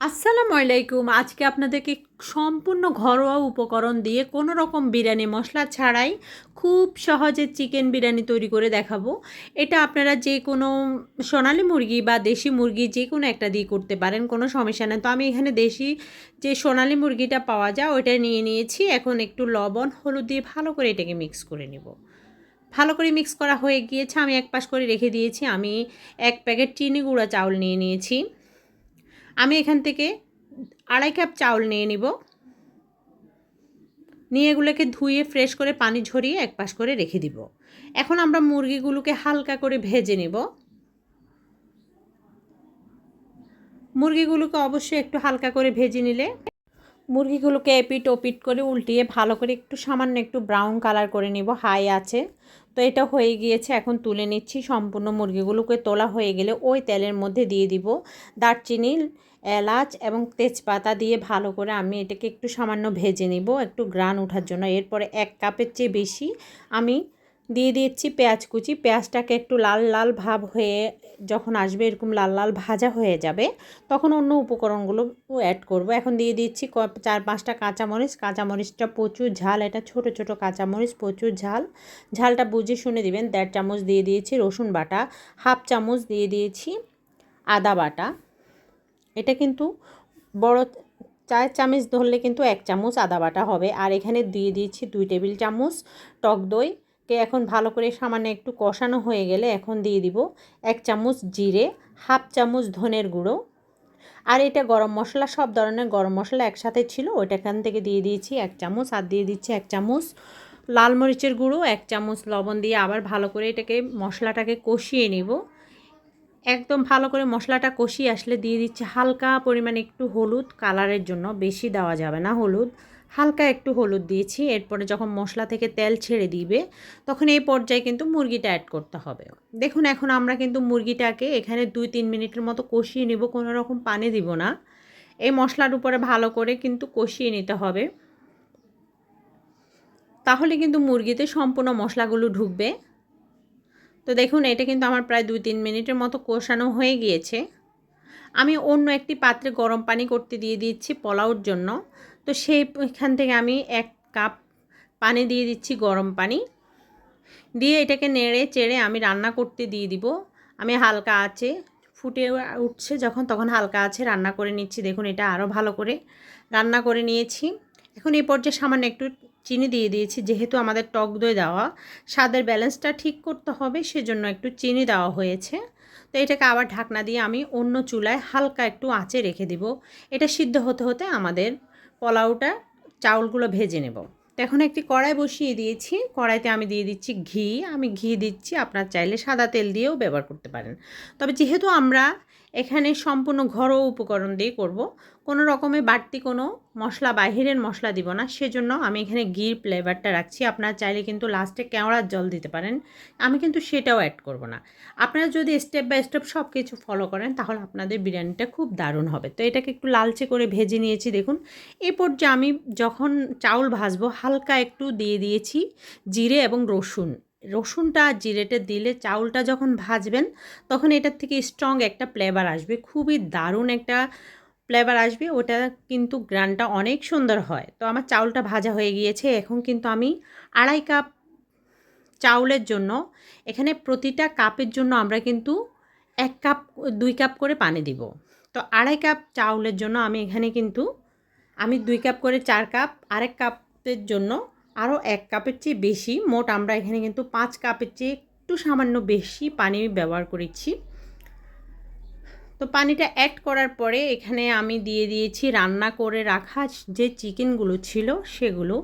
আসসালামু আলাইকুম। আজকে আপনাদেরকে সম্পূর্ণ ঘরোয়া উপকরণ দিয়ে কোনো রকম বিরিয়ানি মশলা ছাড়াই খুব সহজে চিকেন বিরিয়ানি তৈরি করে দেখাবো। এটা আপনারা যে কোনো সোনালি মুরগি বা দেশি মুরগি যে কোনো একটা দিয়ে করতে পারেন, কোনো সমস্যা নেই। তো আমি এখানে দেশি যে সোনালি মুরগিটা পাওয়া যায়, ওইটা নিয়ে নিয়েছি। এখন একটু লবণ, হলুদ দিয়ে ভালো করে এটাকে মিক্স করে নেব। ভালো করে মিক্স করা হয়ে গিয়েছে। আমি এক পাশ করে রেখে দিয়েছি। আমি এক প্যাকেট চিনি গুঁড়া চাউল নিয়ে নিয়েছি। আমি এখান থেকে আড়াই কাপ চাউল নিয়ে নিব। নিয়ে এগুলোকে ধুয়ে ফ্রেশ করে পানি ঝরিয়ে এক পাশ করে রেখে দিব। এখন আমরা মুরগিগুলোকে হালকা করে ভেজে নেব। মুরগিগুলোকে অবশ্যই একটু হালকা করে ভেজে নিলে মুরগিগুলোকে এপিট ওপিট করে উল্টিয়ে ভালো করে একটু সামান্য একটু ব্রাউন কালার করে নিব। হাই আছে। তো এটা হয়ে গিয়েছে, এখন তুলে নিচ্ছি। সম্পূর্ণ মুরগিগুলোকে তোলা হয়ে গেলে ওই তেলের মধ্যে দিয়ে দিব দারচিনি, এলাচ এবং তেজপাতা দিয়ে ভালো করে আমি এটাকে একটু সামান্য ভেজে নিব, একটু গ্রান ওঠার জন্য। এরপরে এক কাপের চেয়ে বেশি আমি দিয়ে দিচ্ছি পেঁয়াজ কুচি। পেঁয়াজটাকে একটু লাল লাল ভাব হয়ে যখন আসবে, এরকম লাল লাল ভাজা হয়ে যাবে, তখন অন্য উপকরণগুলো অ্যাড করব। এখন দিয়ে দিচ্ছি ক চার, পাঁচটা কাঁচামরিচ। কাঁচামরিচটা প্রচুর ঝাল, এটা ছোট ছোট কাঁচামরিচ, প্রচুর ঝাল। ঝালটা বুঝে শুনে দিবেন। দেড় চামচ দিয়ে দিয়েছি রসুন বাটা, হাফ চামচ দিয়ে দিয়েছি আদা বাটা। এটা কিন্তু বড়, চার চামচ ধরলে কিন্তু এক চামচ আদা বাটা হবে। আর এখানে দিয়ে দিয়েছি দুই টেবিল চামচ টক দই। কে এখন ভালো করে সামান্য একটু কষানো হয়ে গেলে এখন দিয়ে দিব এক চামচ জিরে, হাফ চামচ ধনের গুঁড়ো। আর এটা গরম মশলা, সব ধরনের গরম মশলা একসাথে ছিল ওইটা এখান থেকে দিয়ে দিয়েছি এক চামচ আর দিয়ে দিচ্ছি এক চামচ লাল মরিচের গুঁড়ো, এক চামচ লবণ দিয়ে আবার ভালো করে এটাকে মশলাটাকে কষিয়ে নিব। একদম ভালো করে মশলাটা কষিয়ে আসলে দিয়ে দিচ্ছি হালকা পরিমাণে একটু হলুদ কালারের জন্য, বেশি দেওয়া যাবে না হলুদ। হালকা একটু হলুদ দিয়েছি, এরপরে যখন মশলা থেকে তেল ছেড়ে দিবে, তখন এই পর্যায়ে কিন্তু মুরগিটা অ্যাড করতে হবে। দেখুন, এখন আমরা কিন্তু মুরগিটাকে এখানে দুই তিন মিনিটের মতো কষিয়ে নেব, কোনো রকম পানি দিব না। এই মশলার উপরে ভালো করে কিন্তু কষিয়ে নিতে হবে। তাহলে কিন্তু মুরগিতে সম্পূর্ণ মশলাগুলো ঢুকবে। তো দেখুন, এটা কিন্তু আমার প্রায় দুই তিন মিনিটের মতো কষানো হয়ে গিয়েছে। আমি অন্য একটি পাত্রে গরম পানি করতে দিয়ে দিচ্ছি পোলাওর জন্য। তো সেইখান থেকে আমি এক কাপ পানি দিয়ে দিচ্ছি গরম পানি। দিয়ে এটাকে নেড়ে চেড়ে আমি রান্না করতে দিয়ে দিব। আমি হালকা আছে ফুটে উঠছে যখন, তখন হালকা আছে রান্না করে নিচ্ছি। দেখুন এটা আরও ভালো করে রান্না করে নিয়েছি। এখন এই পর্যায়ে সামান্য একটু চিনি দিয়ে দিয়েছি। যেহেতু আমাদের টক দই দেওয়া, স্বাদের ব্যালেন্সটা ঠিক করতে হবে, সেজন্য একটু চিনি দেওয়া হয়েছে। তো এটাকে আবার ঢাকনা দিয়ে আমি অন্য চুলায় হালকা একটু আঁচে রেখে দিব। এটা সিদ্ধ হতে হতে আমাদের পোলাওটা, চাউলগুলো ভেজে নেব। তো এখন একটি কড়াই বসিয়ে দিয়েছি। কড়াইতে আমি দিয়ে দিচ্ছি ঘি। আমি ঘি দিচ্ছি, আপনার চাইলে সাদা তেল দিয়েও ব্যবহার করতে পারেন। তবে যেহেতু আমরা এখানে সম্পূর্ণ ঘরোয়া উপকরণ দিয়ে করব। কোনো রকমে বাড়তি কোনো মশলা, বাহিরের মশলা দিব না। সেজন্য আমি এখানে ঘির ফ্লেভারটা রাখছি। আপনারা চাইলে কিন্তু লাস্টে কেওড়ার জল দিতে পারেন। আমি কিন্তু সেটাও অ্যাড করব না। আপনারা যদি স্টেপ বাই স্টেপ সব কিছু ফলো করেন, তাহলে আপনাদের বিরিয়ানিটা খুব দারুণ হবে। তো এটাকে একটু লালচে করে ভেজে নিয়েছি, দেখুন। এই পর্যায়ে আমি যখন চাউল ভাজবো, হালকা একটু দিয়ে দিয়েছি জিরে এবং রসুন। রসুনটা জিরেটা দিলে চাউলটা যখন ভাজবেন, তখন এটার থেকে স্ট্রং একটা ফ্লেভার আসবে। খুবই দারুণ একটা ফ্লেভার আসবে। ওটা কিন্তু গ্রানটা অনেক সুন্দর হয়। তো আমার চাউলটা ভাজা হয়ে গিয়েছে। এখন কিন্তু আমি আড়াই কাপ চাউলের জন্য, এখানে প্রতিটা কাপের জন্য আমরা কিন্তু এক কাপ, দুই কাপ করে পানি দিব। তো আড়াই কাপ চাউলের জন্য আমি এখানে কিন্তু, আমি দুই কাপ করে চার কাপ, আরেক কাপের জন্য আরও এক কাপের চেয়ে বেশি। মোট আমরা এখানে কিন্তু পাঁচ কাপের চেয়ে একটু সামান্য বেশি পানি ব্যবহার করেছি। তো পানিটা অ্যাড করার পরে এখানে আমি দিয়ে দিয়েছি রান্না করে রাখা যে চিকেনগুলো ছিল সেগুলো।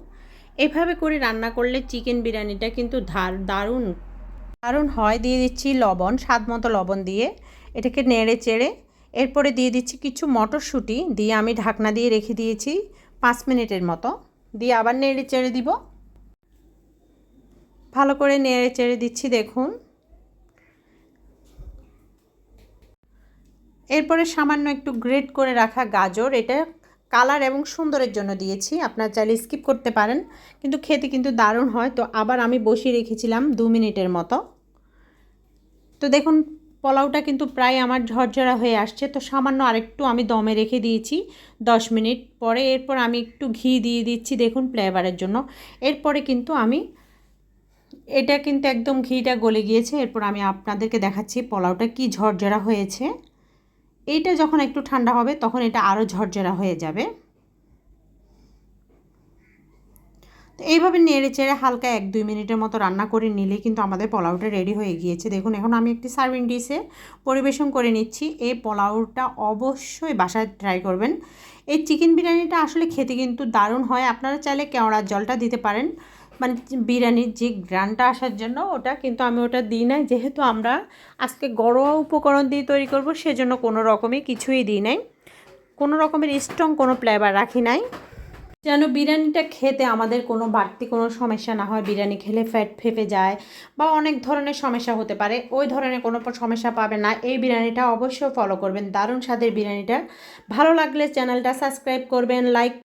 এভাবে করে রান্না করলে চিকেন বিরিয়ানিটা কিন্তু দারুণ দারুণ হয়। দিয়ে দিচ্ছি লবণ, স্বাদ মতো লবণ দিয়ে এটাকে নেড়ে চেড়ে। এরপরে দিয়ে দিচ্ছি কিছু মটরশুঁটি। দিয়ে আমি ঢাকনা দিয়ে রেখে দিয়েছি পাঁচ মিনিটের মতো। দিয়ে আবার নেড়ে চেড়ে দিব। ভালো করে নেড়ে চেড়ে দিচ্ছি, দেখুন। এরপরে সামান্য একটু গ্রেট করে রাখা গাজর, এটা কালার এবং সুন্দরের জন্য দিয়েছি, আপনার চাইলে স্কিপ করতে পারেন, কিন্তু খেতে কিন্তু দারুণ হয়। তো আবার আমি বসিয়ে রেখেছিলাম দু মিনিটের মতো। তো দেখুন পোলাওটা কিন্তু প্রায় আমার ঝরঝরা হয়ে আসছে, তো সামান্য আরেকটু আমি দমে রেখে দিয়েছি দশ মিনিট পরে। এরপর আমি একটু ঘি দিয়ে দিচ্ছি, দেখুন ফ্লেভারের জন্য। এরপরে কিন্তু আমি, এটা কিন্তু একদম ঘিটা গলে গিয়েছে। এরপর আমি আপনাদেরকে দেখাচ্ছি পোলাওটা কি ঝরঝরা হয়েছে। এইটা যখন একটু ঠান্ডা হবে, তখন এটা আরও ঝরঝরা হয়ে যাবে। তো এইভাবে নেড়ে চেড়ে হালকা এক দুই মিনিটের মতো রান্না করে নিলেই কিন্তু আমাদের পোলাওটা রেডি হয়ে গিয়েছে। দেখুন, এখন আমি একটি সার্ভিং ডিশে পরিবেশন করে নিচ্ছি। এই পোলাওটা অবশ্যই বাসায় ট্রাই করবেন। এই চিকেন বিরিয়ানিটা আসলে খেতে কিন্তু দারুণ হয়। আপনারা চাইলে কেওড়ার জলটা দিতে পারেন। মানে বিরিয়ানির যে গ্রানটা আসার জন্য ওটা কিন্তু আমি ওটা দিই নাই। যেহেতু আমরা আজকে ঘরোয়া উপকরণ দিয়ে তৈরি করব, সেজন্য কোনো রকমই কিছুই দিই নাই। কোনো রকমের স্ট্রং কোনো ফ্লেভার রাখি নাই। যেন বিরিয়ানিটা খেতে আমাদের কোনো বাড়তি কোনো সমস্যা না হয়। বিরিয়ানি খেলে ফ্যাট ফেপে যায় বা অনেক ধরনের সমস্যা হতে পারে। ওই ধরনের কোনো সমস্যা পাবে না। এই বিরিয়ানিটা অবশ্যই ফলো করবেন। দারুণ স্বাদের বিরিয়ানিটা। ভালো লাগলে চ্যানেলটা সাবস্ক্রাইব করবেন লাইক